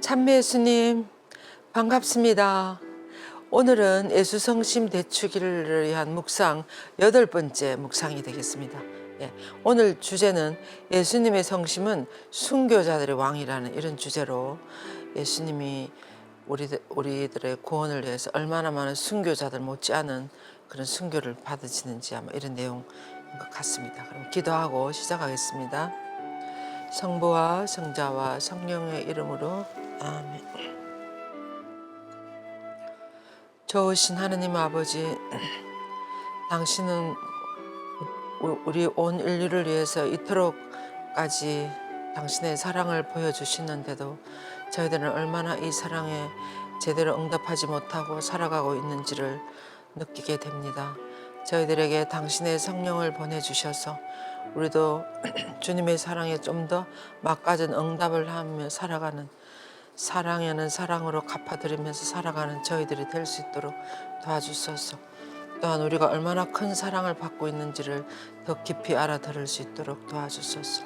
참매 예수님 반갑습니다. 오늘은 예수성심 대축일을 위한 묵상 여덟 번째 묵상이 되겠습니다. 예, 오늘 주제는 예수님의 성심은 순교자들의 왕이라는 이런 주제로 예수님이 우리들, 우리들의 구원을 위해서 얼마나 많은 순교자들 못지않은 그런 순교를 받으시는지 아마 이런 내용인 것 같습니다. 그럼 기도하고 시작하겠습니다. 성부와 성자와 성령의 이름으로 아멘. 좋으신 하느님 아버지, 당신은 우- 우리 온 인류를 위해서 이토록까지 당신의 사랑을 보여주시는데도 저희들은 얼마나 이 사랑에 제대로 응답하지 못하고 살아가고 있는지를 느끼게 됩니다. 저희들에게 당신의 성령을 보내주셔서 우리도 주님의 사랑에 좀 더 막가진 응답을 하며 살아가는 사랑에는 사랑으로 갚아드리면서 살아가는 저희들이 될 수 있도록 도와주소서. 또한 우리가 얼마나 큰 사랑을 받고 있는지를 더 깊이 알아들을 수 있도록 도와주소서.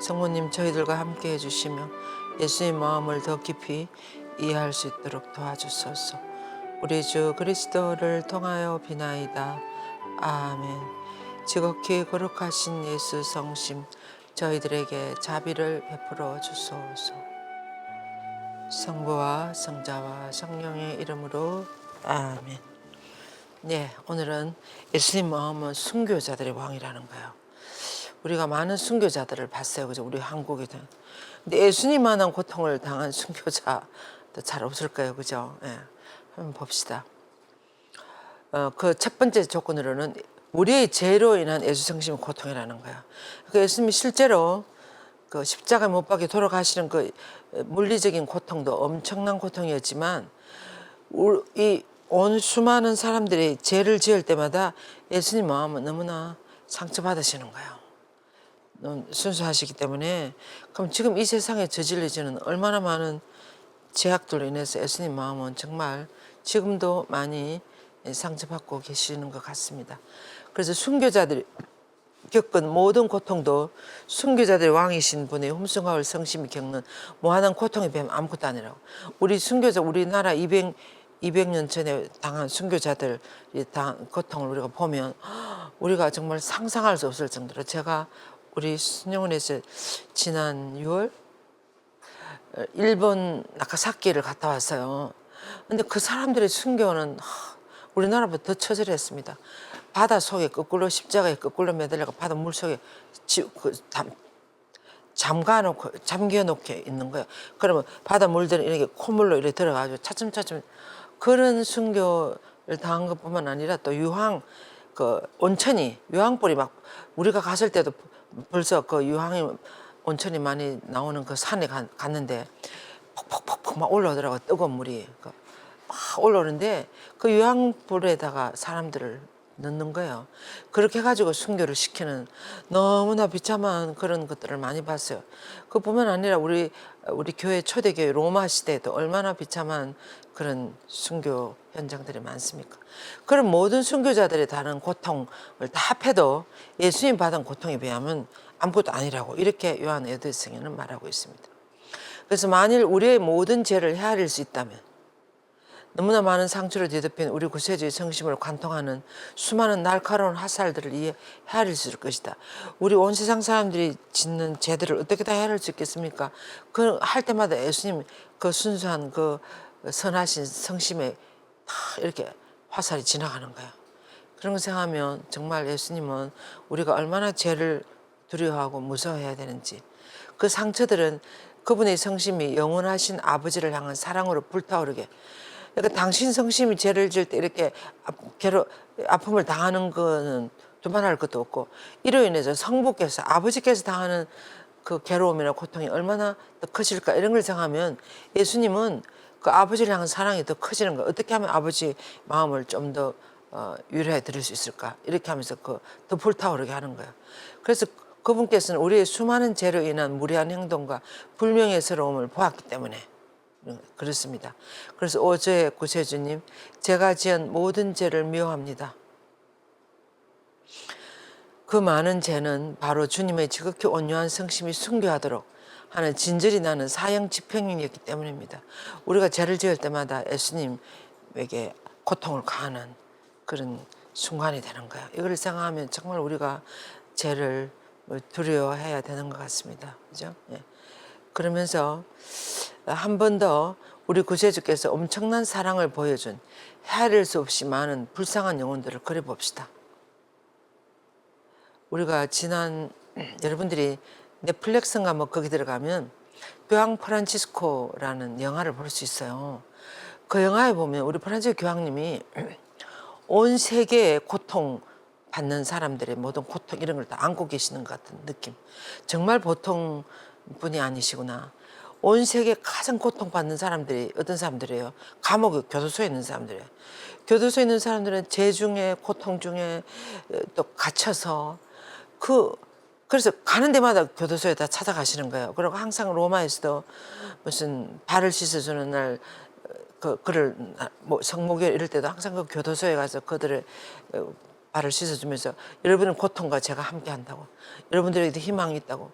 성모님 저희들과 함께 해주시며 예수의 마음을 더 깊이 이해할 수 있도록 도와주소서. 우리 주 그리스도를 통하여 비나이다. 아멘. 지극히 거룩하신 예수 성심 저희들에게 자비를 베풀어 주소서. 성부와 성자와 성령의 이름으로 아멘. 네, 오늘은 예수님 마음은 순교자들의 왕이라는 거예요. 우리가 많은 순교자들을 봤어요, 그죠? 우리 한국에도. 근데 예수님만한 고통을 당한 순교자도 잘 없을 거예요, 그죠? 예, 한번 봅시다. 어, 그 첫 번째 조건으로는 우리의 죄로 인한 예수 성심의 고통이라는 거예요. 그 예수님이 실제로 그 십자가 못 박혀 돌아가시는 그 물리적인 고통도 엄청난 고통이었지만 이 온 수많은 사람들이 죄를 지을 때마다 예수님 마음은 너무나 상처받으시는 거예요. 순수하시기 때문에 그럼 지금 이 세상에 저질러지는 얼마나 많은 제약들로 인해서 예수님 마음은 정말 지금도 많이 상처받고 계시는 것 같습니다. 그래서 순교자들이 겪은 모든 고통도 순교자들의 왕이신 분의 흠숭하을 성심이 겪는 무한한 고통에 비하면 아무것도 아니라고. 우리 순교자 우리나라 200 200년 전에 당한 순교자들이 당한 고통을 우리가 보면 우리가 정말 상상할 수 없을 정도로 제가 우리 순영원에서 지난 6월 일본 나카사키를 갔다 왔어요. 근데 그 사람들의 순교는 하, 우리나라보다 더 처절했습니다. 바다 속에 거꾸로 십자가에 거꾸로 매달려가 바다 물 속에 지, 그, 담, 잠가놓고 잠겨놓고 있는 거예요. 그러면 바다 물들은 이렇게 콧물로 이렇게 들어가지고 차츰차츰 그런 순교를 당한 것뿐만 아니라 또 유황 그 온천이 유황불이 막 우리가 갔을 때도 벌써 그 유황이 온천이 많이 나오는 그 산에 가- 갔는데 폭폭폭폭 막 올라오더라고 뜨거운 물이 그막 올라오는데 그 유황불에다가 사람들을 넣는 거예요. 그렇게 해가지고 순교를 시키는 너무나 비참한 그런 것들을 많이 봤어요. 그뿐만 아니라 우리 우리 교회 초대교회 로마 시대에도 얼마나 비참한 그런 순교 현장들이 많습니까? 그런 모든 순교자들의 다른 고통을 다 합해도 예수님 받은 고통에 비하면 아무것도 아니라고 이렇게 요한 에드성에는 말하고 있습니다. 그래서 만일 우리의 모든 죄를 헤아릴 수 있다면 너무나 많은 상처를 뒤덮인 우리 구세주의 성심을 관통하는 수많은 날카로운 화살들을 이해 헤아릴 수 있을 것이다. 우리 온 세상 사람들이 짓는 죄들을 어떻게 다 헤아릴 수 있겠습니까? 그 할 때마다 예수님 그 순수한 그 선하신 성심에 다 이렇게 화살이 지나가는 거야. 그런 거 생각하면 정말 예수님은 우리가 얼마나 죄를 두려워하고 무서워해야 되는지 그 상처들은 그분의 성심이 영원하신 아버지를 향한 사랑으로 불타오르게 그러니까 당신 성심이 죄를 지을 때 이렇게 아- 괴로 아픔을 당하는 거는 두말할 것도 없고 이로 인해서 성부께서 아버지께서 당하는 그 괴로움이나 고통이 얼마나 더 크실까 이런 걸 생각하면 예수님은 그 아버지를 향한 사랑이 더 커지는 거예요. 어떻게 하면 아버지 마음을 좀더 어, 유래해 드릴 수 있을까 이렇게 하면서 그 더 불타오르게 하는 거예요. 그래서 그분께서는 우리의 수많은 죄로 인한 무례한 행동과 불명예스러움을 보았기 때문에 그렇습니다. 그래서 오저의 구세주님, 제가 지은 모든 죄를 미워합니다. 그 많은 죄는 바로 주님의 지극히 온유한 성심이 순교하도록 하는 진절이 나는 사형 집행령이었기 때문입니다. 우리가 죄를 지을 때마다 예수님에게 고통을 가하는 그런 순간이 되는 거예요. 이걸 생각하면 정말 우리가 죄를 뭐 두려워해야 되는 것 같습니다. 그죠? 예. 그러면서 한 번 더 우리 구세주께서 엄청난 사랑을 보여준 헤아릴 수 없이 많은 불쌍한 영혼들을 그려봅시다. 우리가 지난 여러분들이 넷플릭스인가 뭐 거기 들어가면 교황 프란치스코라는 영화를 볼 수 있어요. 그 영화에 보면 우리 프란치스코 교황님이 온 세계의 고통 받는 사람들의 모든 고통 이런 걸 다 안고 계시는 것 같은 느낌. 정말 보통 분이 아니시구나. 온 세계 가장 고통받는 사람들이 어떤 사람들이에요? 감옥 교도소에 있는 사람들이에요. 교도소에 있는 사람들은 죄 중에 고통 중에 또 갇혀서 그 그래서 가는 데마다 교도소에 다 찾아가시는 거예요. 그리고 항상 로마에서도 무슨 발을 씻어주는 날 그, 그를, 뭐, 성목일 이럴 때도 항상 그 교도소에 가서 그들의 어, 발을 씻어주면서 여러분은 고통과 제가 함께 한다고. 여러분들에게도 희망이 있다고.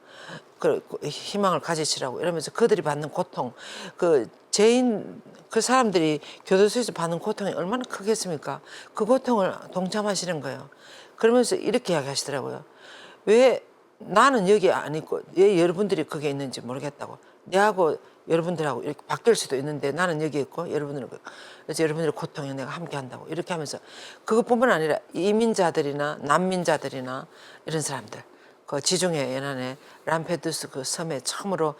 그, 그 희망을 가지시라고. 이러면서 그들이 받는 고통, 그 죄인, 그 사람들이 교도소에서 받는 고통이 얼마나 크겠습니까? 그 고통을 동참하시는 거예요. 그러면서 이렇게 이야기하시더라고요. 왜 나는 여기 안 있고 왜 여러분들이 거기에 있는지 모르겠다고. 내하고 여러분들하고 이렇게 바뀔 수도 있는데 나는 여기 있고 여러분들은 그- 그래서 여러분들의 고통에 내가 함께 한다고 이렇게 하면서 그것뿐만 아니라 이민자들이나 난민자들이나 이런 사람들 그 지중해 연안에 람페두스 그 섬에 처음으로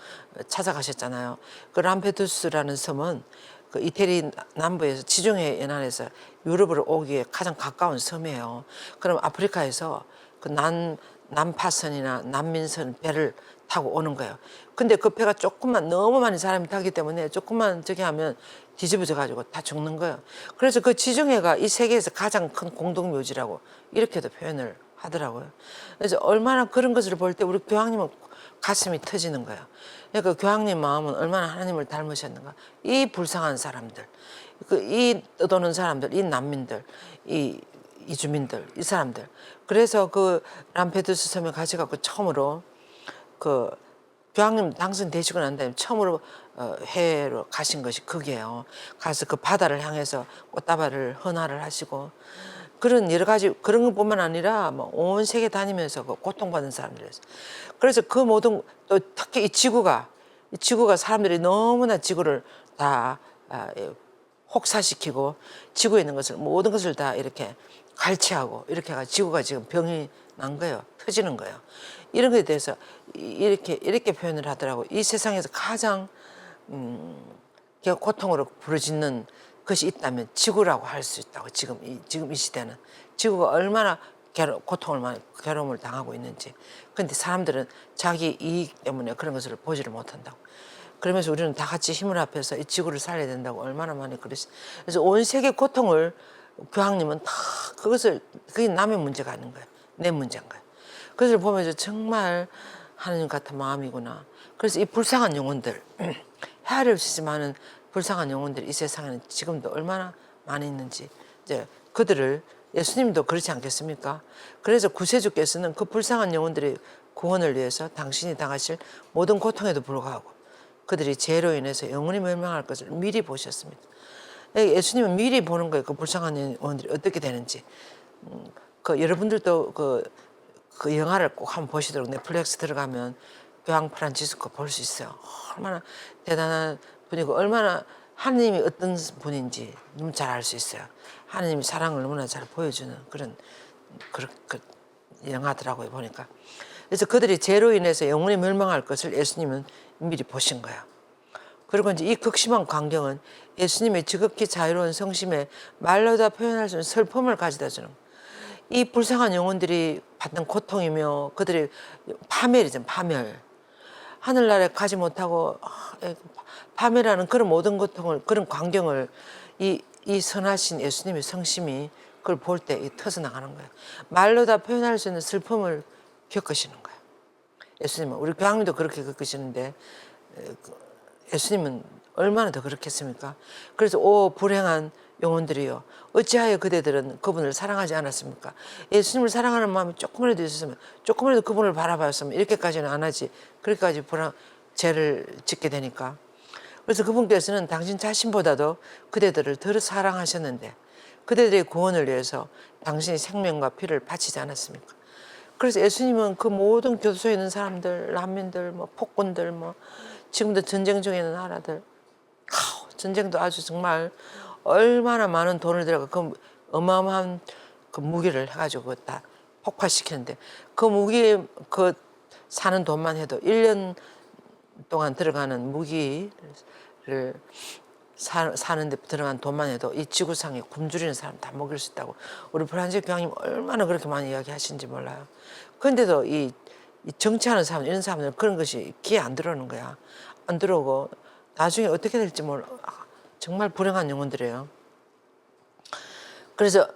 찾아가셨잖아요. 그 람페두스라는 섬은 그 이태리 남부에서 지중해 연안에서 유럽으로 오기에 가장 가까운 섬이에요. 그럼 아프리카에서 그 난 남파선이나 난민선 배를 타고 오는 거예요. 근데 그 배가 조금만 너무 많은 사람이 타기 때문에 조금만 저기 하면 뒤집어져 가지고 다 죽는 거예요. 그래서 그 지중해가 이 세계에서 가장 큰 공동 묘지라고 이렇게도 표현을 하더라고요. 그래서 얼마나 그런 것을 볼 때 우리 교황님은 가슴이 터지는 거예요. 그러니까 교황님 마음은 얼마나 하나님을 닮으셨는가. 이 불쌍한 사람들, 그 이 떠도는 사람들, 이 난민들, 이 이주민들, 이 사람들. 그래서 그 람페두스 섬에 가셔갖고 처음으로 그 교황님 당선되시고 난 다음에 처음으로 어, 해외로 가신 것이 그게요. 가서 그 바다를 향해서 꽃다발을 헌화를 하시고 그런 여러 가지 그런 것뿐만 아니라 뭐 온 세계 다니면서 그 고통받는 사람들이었어요. 그래서 그 모든 또 특히 이 지구가 이 지구가 사람들이 너무나 지구를 다 아, 예, 혹사시키고 지구에 있는 것을 모든 것을 다 이렇게 갈취하고 이렇게 해가 지구가 지금 병이 난 거예요. 터지는 거예요. 이런 것에 대해서 이- 이렇게 이렇게 표현을 하더라고. 이 세상에서 가장 음, 그 고통으로 부르짖는 것이 있다면 지구라고 할 수 있다고 지금 이 지금 이 시대는 지구가 얼마나 괴로, 고통을 많이 괴로움을 당하고 있는지. 근데 사람들은 자기 이익 때문에 그런 것을 보지를 못한다고. 그러면서 우리는 다 같이 힘을 합해서 이 지구를 살려야 된다고 얼마나 많이 그랬어. 그래서 온 세계 고통을 교황님은 다 그것을 그게 남의 문제가 아닌 거예요. 내 문제인 거예요. 그것을 보면서 정말 하나님 같은 마음이구나. 그래서 이 불쌍한 영혼들 헤아릴 수 있을 만한 불쌍한 영혼들이 이 세상에는 지금도 얼마나 많이 있는지 이제 그들을 예수님도 그렇지 않겠습니까? 그래서 구세주께서는 그 불쌍한 영혼들의 구원을 위해서 당신이 당하실 모든 고통에도 불구하고 그들이 죄로 인해서 영원히 멸망할 것을 미리 보셨습니다. 예수님은 미리 보는 거예요. 그 불쌍한 영혼들이 어떻게 되는지. 음, 그 여러분들도 그, 그 영화를 꼭 한번 보시도록 넷플릭스 들어가면 교황 프란치스코 볼 수 있어요. 얼마나 대단한 분이고 얼마나 하나님이 어떤 분인지 너무 잘 알 수 있어요. 하나님이 사랑을 너무나 잘 보여주는 그런 그런 그 영화더라고요 보니까. 그래서 그들이 죄로 인해서 영원히 멸망할 것을 예수님은 미리 보신 거예요. 그리고 이제 이 극심한 광경은 예수님의 지극히 자유로운 성심에 말로 다 표현할 수 있는 슬픔을 가져다 주는 거예요. 이 불쌍한 영혼들이 받는 고통이며 그들의 파멸이죠, 파멸. 하늘나라에 가지 못하고 아, 에, 파멸하는 그런 모든 고통을 그런 광경을 이, 이 선하신 예수님의 성심이 그걸 볼 때 터져나가는 거예요. 말로 다 표현할 수 있는 슬픔을 겪으시는 거예요. 예수님은 우리 교황님도 그렇게 겪으시는데 에, 그 예수님은 얼마나 더 그렇겠습니까? 그래서 오 불행한 영혼들이요 어찌하여 그대들은 그분을 사랑하지 않았습니까? 예수님을 사랑하는 마음이 조금이라도 있었으면 조금이라도 그분을 바라봤으면 이렇게까지는 안 하지 그렇게까지 불안 죄를 짓게 되니까. 그래서 그분께서는 당신 자신보다도 그대들을 더 사랑하셨는데 그대들의 구원을 위해서 당신이 생명과 피를 바치지 않았습니까? 그래서 예수님은 그 모든 교도소에 있는 사람들, 난민들, 뭐 폭군들, 뭐 지금도 전쟁 중에 있는 나라들, 전쟁도 아주 정말 얼마나 많은 돈을 들여가 그 어마어마한 그 무기를 해가지고 다 폭파시키는데 그 무기 그 사는 돈만 해도 1년 동안 들어가는 무기를 사, 사는데 들어간 돈만 해도 이 지구상에 굶주리는 사람 다 먹일 수 있다고 우리 프란지 교황님 얼마나 그렇게 많이 이야기하시는지 몰라요. 그런데도 이, 이 정치하는 사람 이런 사람들은 그런 것이 귀에 안 들어오는 거야. 안 들어오고 나중에 어떻게 될지 몰라. 아, 정말 불행한 영혼들이에요. 그래서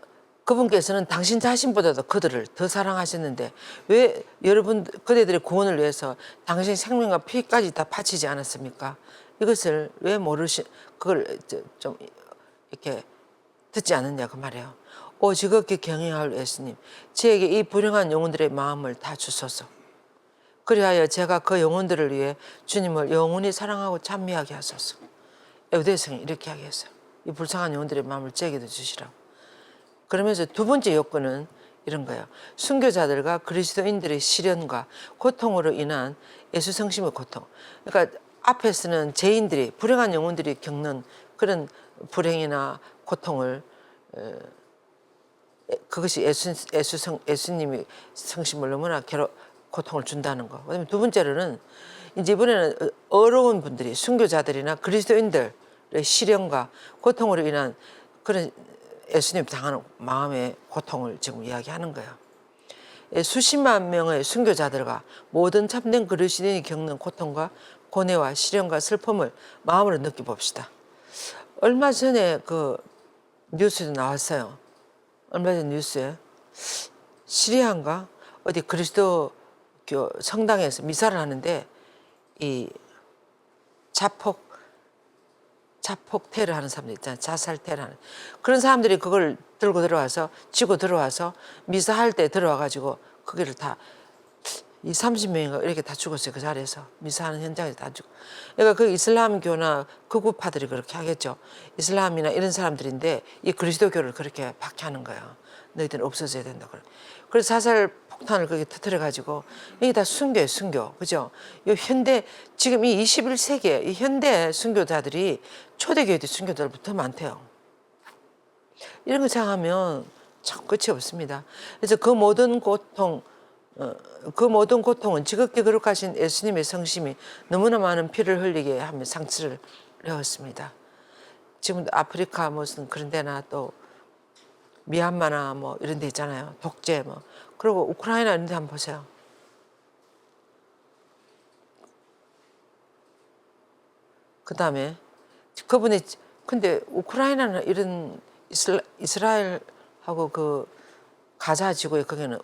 그분께서는 당신 자신보다도 그들을 더 사랑하셨는데 왜 여러분 그대들의 구원을 위해서 당신 생명과 피까지 다 바치지 않았습니까? 이것을 왜 모르시 그걸 저- 좀 이렇게 듣지 않느냐 그 말이에요. 오 지극히 경외할 예수님, 저에게 이 불행한 영혼들의 마음을 다 주소서. 그리하여 제가 그 영혼들을 위해 주님을 영원히 사랑하고 찬미하게 하소서. 에우대성이 이렇게 하겠어요. 이 불쌍한 영혼들의 마음을 제게도 주시라고. 그러면서 두 번째 요건은 이런 거예요. 순교자들과 그리스도인들의 시련과 고통으로 인한 예수 성심의 고통. 그러니까 앞에서는 죄인들이 불행한 영혼들이 겪는 그런 불행이나 고통을 에, 그것이 예수, 예수 성, 예수님이 성심을 너무나 괴로 고통을 준다는 거. 그다음에 두 번째로는 이제 이번에는 어려운 분들이 순교자들이나 그리스도인들의 시련과 고통으로 인한 그런 예수님 당하는 마음의 고통을 지금 이야기하는 거예요. 예, 수십만 명의 순교자들과 모든 참된 그리스도인이 겪는 고통과 고뇌와 시련과 슬픔을 마음으로 느껴봅시다. 얼마 전에 그 뉴스도 나왔어요. 얼마 전 뉴스에 시리아인가 어디 그리스도교 성당에서 미사를 하는데 이 자폭 자폭 테러 하는 사람들 있잖아요. 자살 테러 하는. 그런 사람들이 그걸 들고 들어와서, 쥐고 들어와서 미사할 때 들어와 가지고 거기를 다, 이 30명인가 이렇게 다 죽었어요. 그 자리에서. 미사하는 현장에서 다 죽고. 그러니까 그 이슬람교나 극우파들이 그렇게 하겠죠. 이슬람이나 이런 사람들인데 이 그리스도교를 그렇게 박해하는 거예요. 너희들은 없어져야 된다. 그래. 그래서 자살 폭탄을 거기 터뜨려 가지고 이게 다 순교예요, 순교. 그죠? 이 현대 지금 이 21세기에 이 현대 순교자들이 초대교회 순교자들보다 더 많대요. 이런 거 생각하면 참 끝이 없습니다. 그래서 그 모든 고통, 어, 그 모든 고통은 지극히 거룩하신 예수님의 성심이 너무나 많은 피를 흘리게 하며 상처를 내었습니다. 지금도 아프리카 무슨 그런 데나 또 미얀마나 뭐 이런 데 있잖아요. 독재 뭐. 그리고 우크라이나 이런 데 한번 보세요. 그 다음에 그분이 근데 우크라이나는 이런 이슬라, 이스라 엘하고 그 가자 지구에 거기는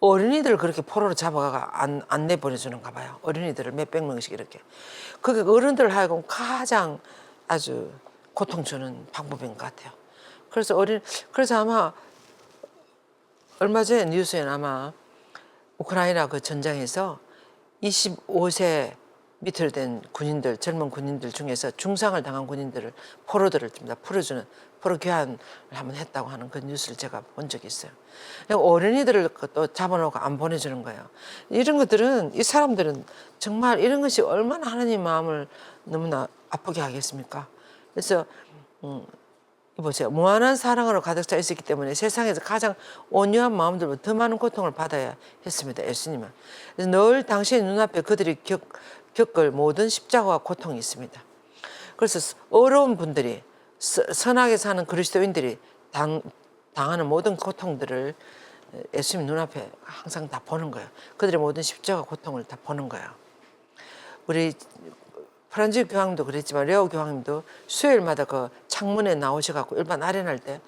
어린이들 그렇게 포로로 잡아가 안, 안 내보내주는가 봐요. 어린이들을 몇백 명씩 이렇게. 그게 어른들 하여금 가장 아주 고통 주는 방법인 것 같아요. 그래서 어린, 그래서 아마 얼마 전에 뉴스에 아마 우크라이나 그 전장에서 25세 밑으로 된 군인들, 젊은 군인들 중에서 중상을 당한 군인들을 포로들을 좀다 풀어주는 포로 교환을 한번 했다고 하는 그 뉴스를 제가 본 적이 있어요. 어린이들을 그또 잡아놓고 안 보내주는 거예요. 이런 것들은 이 사람들은 정말 이런 것이 얼마나 하나님 마음을 너무나 아프게 하겠습니까? 그래서 음, 보세요. 무한한 사랑으로 가득 차 있었기 때문에 세상에서 가장 온유한 마음들보다 더 많은 고통을 받아야 했습니다. 예수님은. 늘 당신의 눈앞에 그들이 겪, 겪을 모든 십자가와 고통이 있습니다. 그래서 어려운 분들이 서- 선하게 사는 그리스도인들이 당, 당하는 모든 고통들을 예수님 눈앞에 항상 다 보는 거예요. 그들의 모든 십자가 고통을 다 보는 거예요. 우리 프란지 교황도 그랬지만 레오 교황님도 수요일마다 그 창문에 나오셔갖고 일반 아련할 때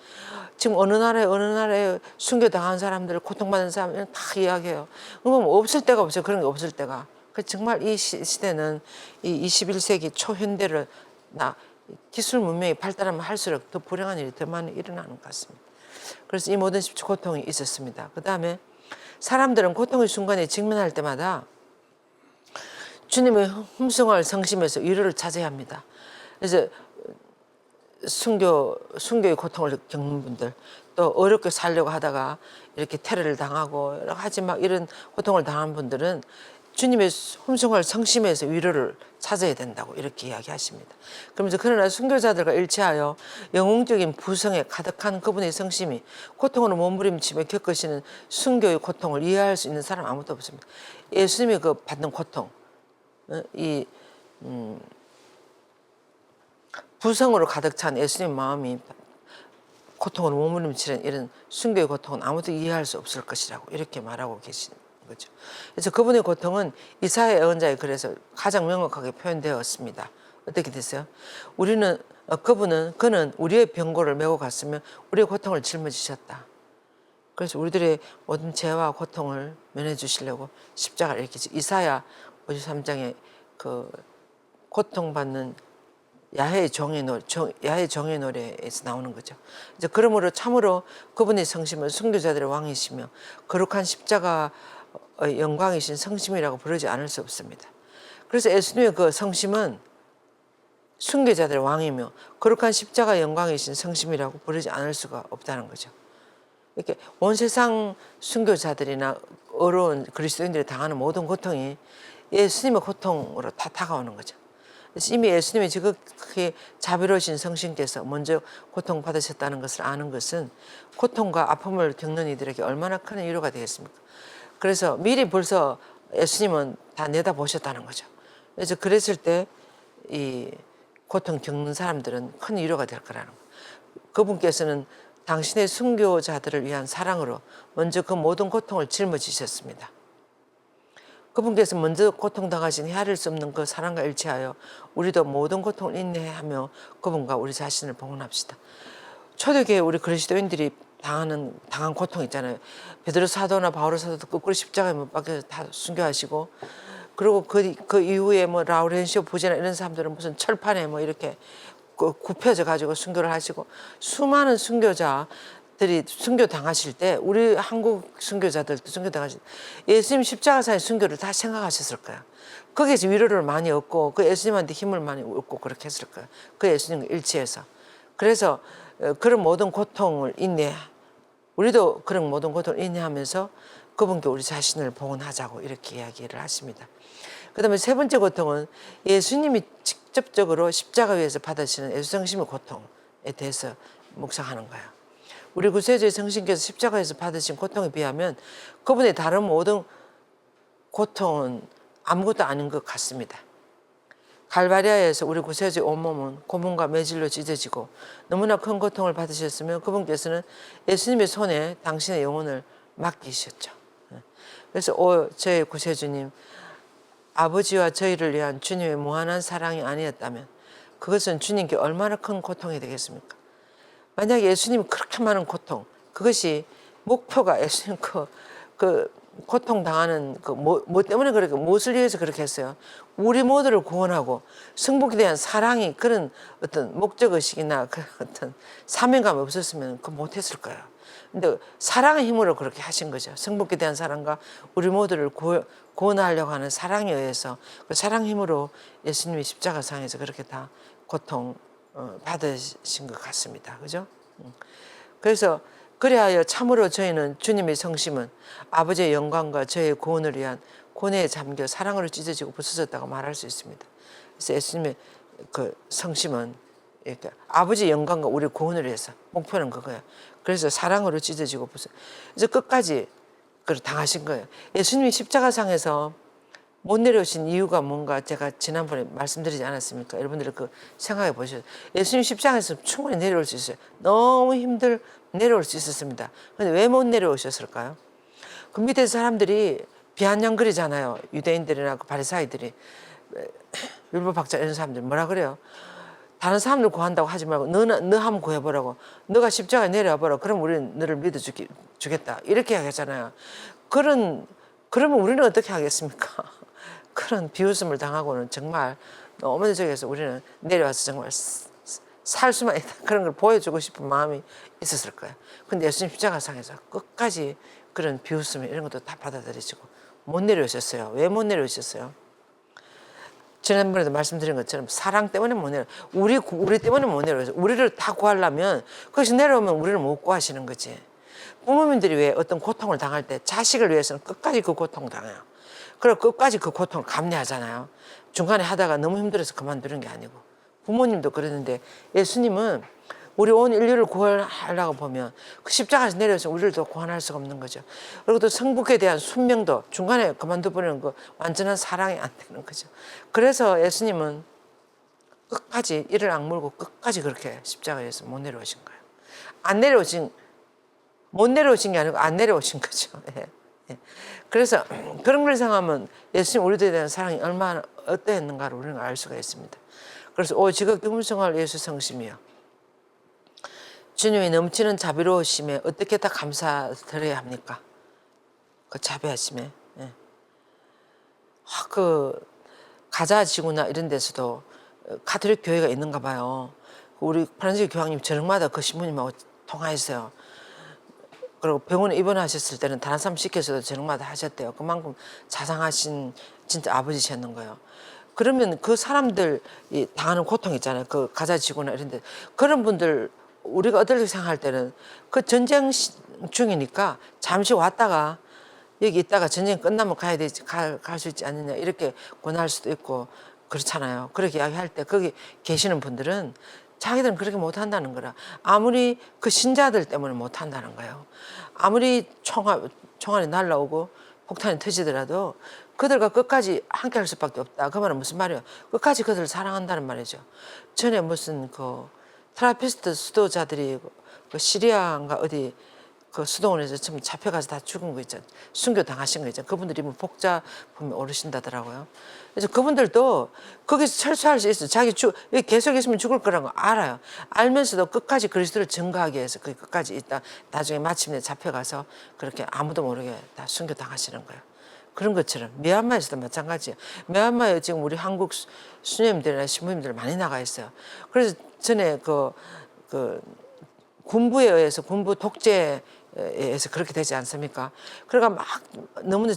지금 어느 나라에 어느 나라에 순교 당한 사람들 고통받는 사람들 다 이야기해요. 그러면 없을 때가 없어요. 그런 게 없을 때가. 그 정말 이 시, 시대는 이 21세기 초현대를 나 기술 문명이 발달하면 할수록 더 불행한 일이 더 많이 일어나는 것 같습니다. 그래서 이 모든 십- 고통이 있었습니다. 그 다음에 사람들은 고통의 순간에 직면할 때마다 주님의 흠숭할 성심에서 위로를 찾아야 합니다. 그래서 순교 순교의 고통을 겪는 분들 또 어렵게 살려고 하다가 이렇게 테러를 당하고 여러 가지 막 이런 고통을 당한 분들은 주님의 흠숭할 성심에서 위로를 찾아야 된다고 이렇게 이야기하십니다. 그러면서 그러나 순교자들과 일치하여 영웅적인 부성에 가득한 그분의 성심이 고통으로 몸부림치며 겪으시는 순교의 고통을 이해할 수 있는 사람 아무도 없습니다. 예수님이 그 받는 고통, 어, 이 음, 부성으로 가득 찬 예수님 마음이 고통으로 몸부림치는 이런 순교의 고통은 아무도 이해할 수 없을 것이라고 이렇게 말하고 계시는 거죠. 그래서 그분의 고통은 이사야 예언자의 글에서 가장 명확하게 표현되었습니다. 어떻게 됐어요? 우리는 어, 그분은 그는 우리의 병고를 메고 갔으며 우리의 고통을 짊어지셨다. 그래서 우리들의 모든 죄와 고통을 면해 주시려고 십자가를 이렇게 지- 이사야 53장에 그 고통받는 야훼 정의 정, 야훼 정의 노래에서 나오는 거죠. 이제 그러므로 참으로 그분의 성심은 순교자들의 왕이시며 거룩한 십자가 영광이신 성심이라고 부르지 않을 수 없습니다. 그래서 예수님의 그 성심은 순교자들의 왕이며 거룩한 십자가 영광이신 성심이라고 부르지 않을 수가 없다는 거죠. 이렇게 온 세상 순교자들이나 어려운 그리스도인들이 당하는 모든 고통이 예수님의 고통으로 다 다가오는 거죠. 이미 예수님이 지극히 자비로우신 성신께서 먼저 고통 받으셨다는 것을 아는 것은 고통과 아픔을 겪는 이들에게 얼마나 큰 위로가 되겠습니까? 그래서 미리 벌써 예수님은 다 내다 보셨다는 거죠. 그래서 그랬을 때 이 고통 겪는 사람들은 큰 위로가 될 거라는 거. 그분께서는 당신의 순교자들을 위한 사랑으로 먼저 그 모든 고통을 짊어지셨습니다. 그분께서 먼저 고통당하신 헤아릴 수 없는 그 사랑과 일치하여 우리도 모든 고통을 인내하며 그분과 우리 자신을 봉헌합시다. 초대교회 우리 그리스도인들이 당하는 당한 고통 있잖아요. 베드로 사도나 바오로 사도도 거꾸로 십자가에 못 박혀서 다 순교하시고 그리고 그, 그 이후에 뭐 라우렌시오 부제나 이런 사람들은 무슨 철판에 뭐 이렇게 그 굽혀져 가지고 순교를 하시고 수많은 순교자 들이 순교 당하실 때 우리 한국 순교자들도 순교 당하실 때 예수님 십자가사의 순교를 다 생각하셨을 거야. 거기에서 위로를 많이 얻고 그 예수님한테 힘을 많이 얻고 그렇게 했을 거야. 그 예수님과 일치해서. 그래서 어, 그런 모든 고통을 인내 우리도 그런 모든 고통을 인내하면서 그분께 우리 자신을 봉헌하자고 이렇게 이야기를 하십니다. 그 다음에 세 번째 고통은 예수님이 직접적으로 십자가 위에서 받으시는 예수 성심의 고통에 대해서 묵상하는 거예요. 우리 구세주의 성신께서 십자가에서 받으신 고통에 비하면 그분의 다른 모든 고통은 아무것도 아닌 것 같습니다. 갈바리아에서 우리 구세주의 온몸은 고문과 매질로 찢어지고 너무나 큰 고통을 받으셨으며 그분께서는 예수님의 손에 당신의 영혼을 맡기셨죠. 그래서 오 저의 구세주님 아버지와 저희를 위한 주님의 무한한 사랑이 아니었다면 그것은 주님께 얼마나 큰 고통이 되겠습니까? 만약 예수님이 그렇게 많은 고통 그것이 목표가 예수님 그, 그 고통 당하는 그 뭐 뭐 때문에 그렇게 무엇을 위해서 그렇게 했어요? 우리 모두를 구원하고 승복에 대한 사랑이 그런 어떤 목적 의식이나 그 어떤 사명감이 없었으면 그 못했을 거예요. 근데 사랑의 힘으로 그렇게 하신 거죠. 승복에 대한 사랑과 우리 모두를 구, 구원하려고 하는 사랑에 의해서 그 사랑 힘으로 예수님이 십자가상에서 그렇게 다 고통 어, 받으신 것 같습니다. 그죠? 음. 그래서 그리하여 참으로 저희는 주님의 성심은 아버지의 영광과 저의 구원을 위한 고뇌에 잠겨 사랑으로 찢어지고 부서졌다고 말할 수 있습니다. 그래서 예수님의 그 성심은 이렇게 아버지 영광과 우리 구원을 위해서 목표는 그거예요. 그래서 사랑으로 찢어지고 부서. 그래서 끝까지 그걸 당하신 거예요. 예수님이 십자가상에서 못 내려오신 이유가 뭔가 제가 지난번에 말씀드리지 않았습니까? 여러분들 그 생각해 보셔요. 예수님 십자가에서 충분히 내려올 수 있어요. 너무 힘들 내려올 수 있었습니다. 근데 왜 못 내려오셨을까요? 그 밑에 사람들이 비아냥거리잖아요. 유대인들이나 그 바리사이들이 율법학자 이런 사람들 뭐라 그래요? 다른 사람들 구한다고 하지 말고 너는 너 한번 구해보라고. 너가 십자가에 내려와 보라. 그럼 우리는 너를 믿어주기 주겠다. 이렇게 하겠잖아요. 그런 그러면 우리는 어떻게 하겠습니까? 그런 비웃음을 당하고는 정말 너무 저기서 우리는 내려와서 정말 살 수만 있다 그런 걸 보여주고 싶은 마음이 있었을 거예요. 근데 예수님 십자가상에서 끝까지 그런 비웃음 이런 것도 다 받아들이시고 못 내려오셨어요. 왜 못 내려오셨어요? 지난번에도 말씀드린 것처럼 사랑 때문에 못 내려. 우리 구- 우리 때문에 못 내려. 우리를 다 구하려면 그것이 내려오면 우리를 못 구하시는 거지. 부모님들이 왜 어떤 고통을 당할 때 자식을 위해서는 끝까지 그 고통을 당해요. 그리고 끝까지 그 고통을 감내하잖아요. 중간에 하다가 너무 힘들어서 그만두는 게 아니고 부모님도 그랬는데 예수님은 우리 온 인류를 구원하려고 보면 그 십자가에서 내려서 우리를 더 구원할 수가 없는 거죠. 그리고 또 성북에 대한 순명도 중간에 그만둬 버리는 거 완전한 사랑이 안 되는 거죠. 그래서 예수님은 끝까지 이를 악물고 끝까지 그렇게 십자가에서 못 내려오신 거예요. 안 내려오신 못 내려오신 게 아니고 안 내려오신 거죠. 예. 예. 그래서 그런 걸 생각하면 예수님 우리들에 대한 사랑이 얼마나 어떠했는가를 우리는 알 수가 있습니다. 그래서 오 지극히 hum성할 예수 성심이요. 주님이 넘치는 자비로우심에 어떻게 다 감사드려야 합니까? 그 자비하심에. 예. 아, 그 가자 지구나 이런 데서도 가톨릭 교회가 있는가 봐요. 우리 프란시스 교황님 저녁마다 그 신부님하고 통화했어요. 그리고 병원에 입원하셨을 때는 다른 사람 시켜서도 저녁마다 하셨대요. 그만큼 자상하신 진짜 아버지셨는 거예요. 그러면 그 사람들 이 당하는 고통 있잖아요. 그 가자 지구나 이런 데 그런 분들 우리가 어떨 생각할 때는 그 전쟁 시- 중이니까 잠시 왔다가 여기 있다가 전쟁 끝나면 가야 되지 갈 수 있지 않느냐 이렇게 권할 수도 있고 그렇잖아요. 그렇게 이야기할 때 거기 계시는 분들은 자기들은 그렇게 못 한다는 거라. 아무리 그 신자들 때문에 못 한다는 거예요. 아무리 총알 총알이 날라오고 폭탄이 터지더라도 그들과 끝까지 함께 할 수밖에 없다. 그 말은 무슨 말이에요? 끝까지 그들을 사랑한다는 말이죠. 전에 무슨 그 트라피스트 수도자들이 그 시리아인가 어디 그 수도원에서 지금 잡혀가서 다 죽은 거 있잖아요. 순교 당하신 거 있잖아요. 그분들이 뭐 복자 보면 오르신다더라고요. 그래서 그분들도 거기서 철수할 수 있어요. 자기 죽, 여기 계속 있으면 죽을 거라는 거 알아요. 알면서도 끝까지 그리스도를 증거하기 위해서 그 끝까지 있다. 나중에 마침내 잡혀가서 그렇게 아무도 모르게 다 순교 당하시는 거예요. 그런 것처럼 미얀마에서도 마찬가지예요. 미얀마에 지금 우리 한국 수- 수녀님들이나 신부님들 많이 나가 있어요. 그래서 전에 그, 그 군부에 의해서 군부 독재 에 의해서 그렇게 되지 않습니까? 그러니까 막 너무나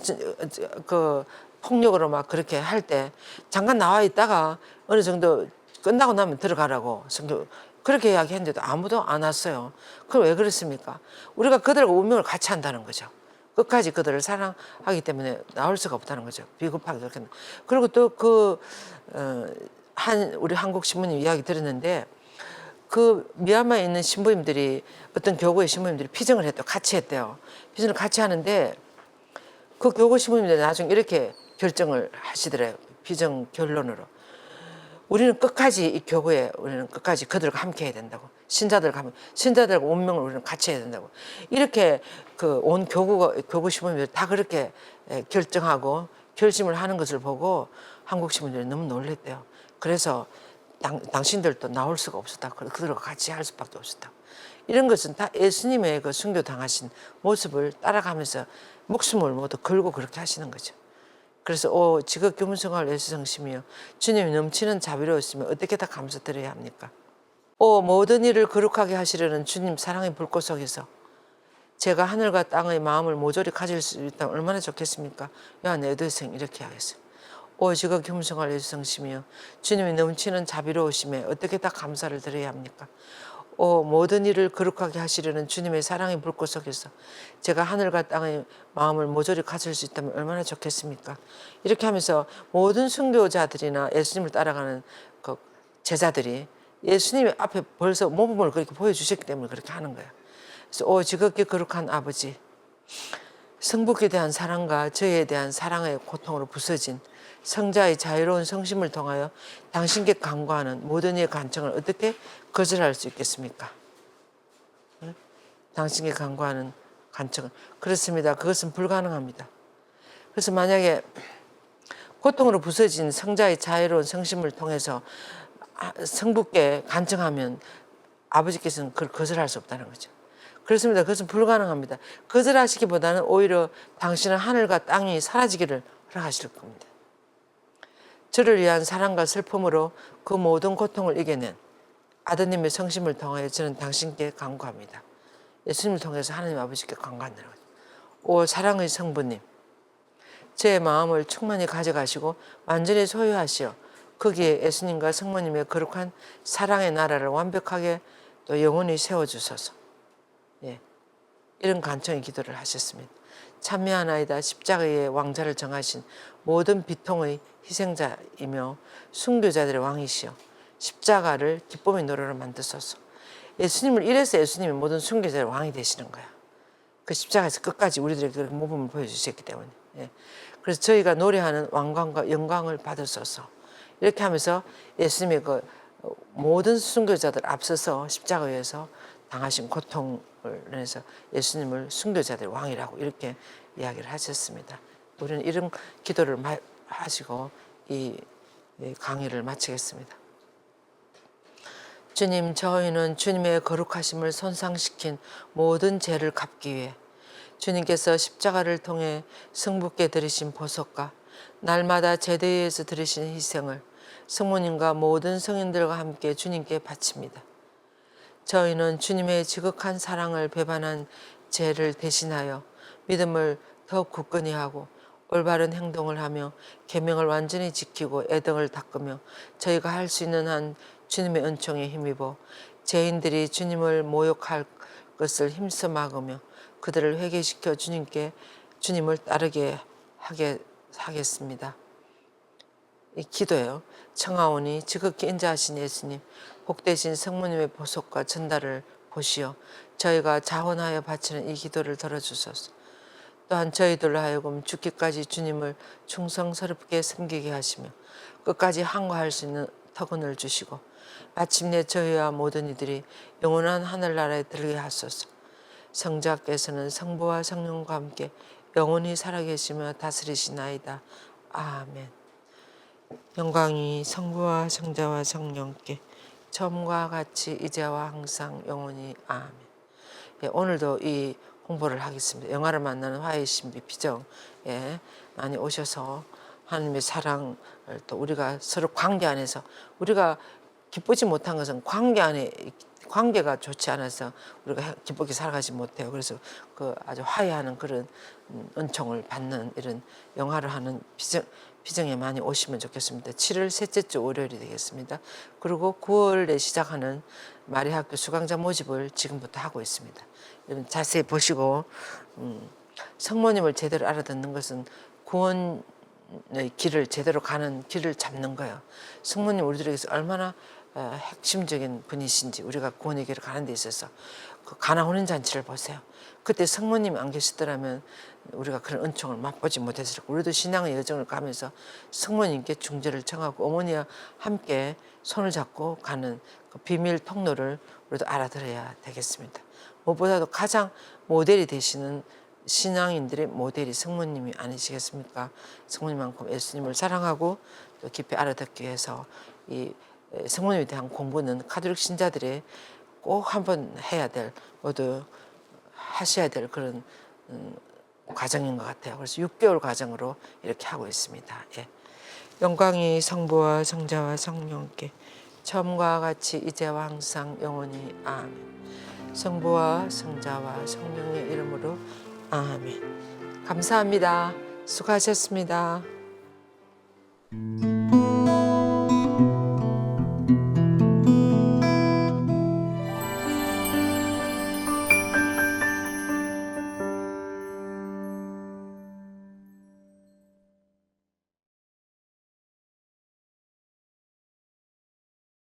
그 폭력으로 막 그렇게 할 때 잠깐 나와 있다가 어느 정도 끝나고 나면 들어가라고 성교 그렇게 이야기했는데도 아무도 안 왔어요. 그럼 왜 그렇습니까? 우리가 그들과 운명을 같이 한다는 거죠. 끝까지 그들을 사랑하기 때문에 나올 수가 없다는 거죠. 비겁하게 그렇게. 그리고 또그 어, 한 우리 한국 신부님 이야기 들었는데 그 미얀마에 있는 신부님들이 어떤 교구의 신부님들이 피정을 했대요. 같이 했대요. 피정을 같이 하는데 그 교구 신부님들이 나중에 이렇게 결정을 하시더래요. 피정 결론으로. 우리는 끝까지 이 교구에 우리는 끝까지 그들과 함께 해야 된다고. 신자들과 함께, 신자들과 운명을 우리는 같이 해야 된다고. 이렇게 그 온 교구가, 교구 신부님들이 다 그렇게 예, 결정하고 결심을 하는 것을 보고 한국 신부님들이 너무 놀랬대요. 그래서 당, 당신들도 나올 수가 없었다. 그- 그들과 같이 할 수밖에 없었다. 이런 것은 다 예수님의 그 순교 당하신 모습을 따라가면서 목숨을 모두 걸고 그렇게 하시는 거죠. 그래서 오 지극 교문성할 예수 성심이요 주님이 넘치는 자비로우시면 어떻게 다 감사드려야 합니까? 오 모든 일을 거룩하게 하시려는 주님 사랑의 불꽃 속에서 제가 하늘과 땅의 마음을 모조리 가질 수 있다면 얼마나 좋겠습니까? 야, 내 도생 이렇게 하겠어요. 오, 지극 겸손할 예수성심이요. 주님이 넘치는 자비로우심에 어떻게 다 감사를 드려야 합니까? 오, 모든 일을 거룩하게 하시려는 주님의 사랑의 불꽃 속에서 제가 하늘과 땅의 마음을 모조리 가질 수 있다면 얼마나 좋겠습니까? 이렇게 하면서 모든 순교자들이나 예수님을 따라가는 그 제자들이 예수님 앞에 벌써 모범을 그렇게 보여주셨기 때문에 그렇게 하는 거예요. 그래서 오 지극히 거룩한 아버지 성부에 대한 사랑과 저희에 대한 사랑의 고통으로 부서진 성자의 자유로운 성심을 통하여 당신께 간구하는 모든 이의 간청을 어떻게 거절할 수 있겠습니까? 응? 당신께 간구하는 간청은 그렇습니다. 그것은 불가능합니다. 그래서 만약에 고통으로 부서진 성자의 자유로운 성심을 통해서 아, 성부께 간청하면 아버지께서는 그걸 거절할 수 없다는 거죠. 그렇습니다. 그것은 불가능합니다. 거절하시기보다는 오히려 당신은 하늘과 땅이 사라지기를 허락하실 겁니다. 저를 위한 사랑과 슬픔으로 그 모든 고통을 이겨낸 아드님의 성심을 통하여 저는 당신께 간구합니다. 예수님을 통해서 하나님 아버지께 간구한다는 거죠. 오 사랑의 성부님, 제 마음을 충만히 가져가시고 완전히 소유하시어 거기에 예수님과 성모님의 거룩한 사랑의 나라를 완벽하게 또 영원히 세워주소서. 예. 이런 간청의 기도를 하셨습니다. 참여하나이다 십자가의 왕자를 정하신 모든 비통의 희생자이며 순교자들의 왕이시여 십자가를 기쁨의 노래로 만드소서. 예수님을 이래서 예수님이 모든 순교자의 왕이 되시는 거야. 그 십자가에서 끝까지 우리들에게 그 모범을 보여주셨기 때문에. 예. 그래서 저희가 노래하는 왕관과 영광을 받으소서. 이렇게 하면서 예수님의 그 모든 순교자들 앞서서 십자가에서 당하신 고통을 인해서 예수님을 순교자들의 왕이라고 이렇게 이야기를 하셨습니다. 우리는 이런 기도를 마- 하시고 이이 강의를 마치겠습니다. 주님, 저희는 주님의 거룩하심을 손상시킨 모든 죄를 갚기 위해 주님께서 십자가를 통해 승부께 들이신 보석과 날마다 제대에서 들으신 희생을 성모님과 모든 성인들과 함께 주님께 바칩니다. 저희는 주님의 지극한 사랑을 배반한 죄를 대신하여 믿음을 더욱 굳건히 하고 올바른 행동을 하며 계명을 완전히 지키고 애덕을 닦으며 저희가 할 수 있는 한 주님의 은총에 힘입어 죄인들이 주님을 모욕할 것을 힘써 막으며 그들을 회개시켜 주님께 주님을 따르게 하게 하겠습니다. 이 기도예요. 청하오니 지극히 인자하신 예수님, 복되신 성모님의 보석과 전달을 보시어 저희가 자원하여 바치는 이 기도를 들어주소서. 또한 저희들로 하여금 죽기까지 주님을 충성스럽게 섬기게 하시며 끝까지 항거할 수 있는 터근을 주시고 마침내 저희와 모든 이들이 영원한 하늘나라에 들게 하소서. 성자께서는 성부와 성령과 함께 영원히 살아계시며 다스리시나이다. 아멘. 영광이 성부와 성자와 성령께 처음과 같이 이제와 항상 영원히 아멘. 예, 오늘도 이 홍보를 하겠습니다. 영화를 만나는 화해 신비 비정 예, 많이 오셔서 하나님의 사랑을 또 우리가 서로 관계 안에서 우리가 기쁘지 못한 것은 관계 안에 관계가 좋지 않아서 우리가 기쁘게 살아가지 못해요. 그래서 그 아주 화해하는 그런 음, 은총을 받는 이런 영화를 하는 비정 비정에 많이 오시면 좋겠습니다. 7월 셋째 주 월요일이 되겠습니다. 그리고 9월에 시작하는 마리학교 수강자 모집을 지금부터 하고 있습니다. 여러분 자세히 보시고 음, 성모님을 제대로 알아듣는 것은 구원의 길을 제대로 가는 길을 잡는 거예요. 성모님 우리들에게서 얼마나 어, 핵심적인 분이신지 우리가 구원의 길을 가는 데 있어서 그 가나 혼인 잔치를 보세요. 그때 성모님이 안 계시더라면 우리가 그런 은총을 맛보지 못했을 거고 우리도 신앙의 여정을 가면서 성모님께 중재를 청하고 어머니와 함께 손을 잡고 가는 그 비밀 통로를 우리도 알아들어야 되겠습니다. 무엇보다도 가장 모델이 되시는 신앙인들의 모델이 성모님이 아니시겠습니까? 성모님만큼 예수님을 사랑하고 또 깊이 알아듣기 위해서 이 성모님에 대한 공부는 카톨릭 신자들의 꼭 한번 해야 될 모두 하셔야 될 그런 음, 과정인 것 같아요. 그래서 6개월 과정으로 이렇게 하고 있습니다. 예. 영광이 성부와 성자와 성령께 처음과 같이 이제와 항상 영원히 아멘. 성부와 성자와 성령의 이름으로 아멘. 감사합니다. 수고하셨습니다.